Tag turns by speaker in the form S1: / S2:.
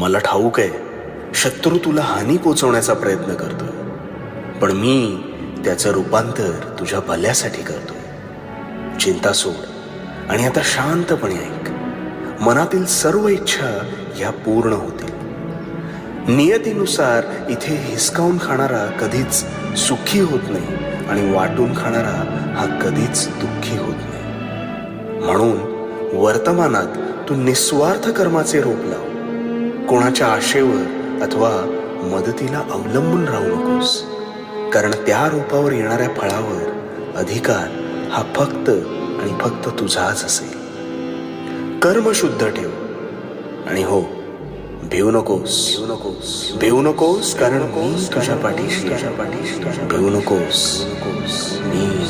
S1: मला ठाऊक आहे शत्रू तुला हानी पोचवण्याचा प्रयत्न करतोय पण मी त्याचं रूपांतर तुझ्या भल्यासाठी करतोय चिंता सोड आणि आता शांतपणे ऐक. मनातील सर्व इच्छा ह्या पूर्ण होतील. नियतीनुसार इथे हिसकावून खाणारा कधीच सुखी होत नाही आणि वाटून खाणारा हा कधीच दुःखी होत नाही. म्हणून वर्तमानात तू निस्वार्थ कर्माचे रोप लाव. कोणाच्या आशेवर अथवा मदतीला अवलंबून राहू नकोस. कारण त्या रोपावर येणाऱ्या फळावर अधिकार हा फक्त आणि फक्त तुझाच असेल. कर्म शुद्ध ठेव. आणि हो भिवू नकोस. भिवू नकोस भिवू नकोस कारण कोस तुझ्या पाठीशी तुझ्या पाठीशी भिवू नकोस. मी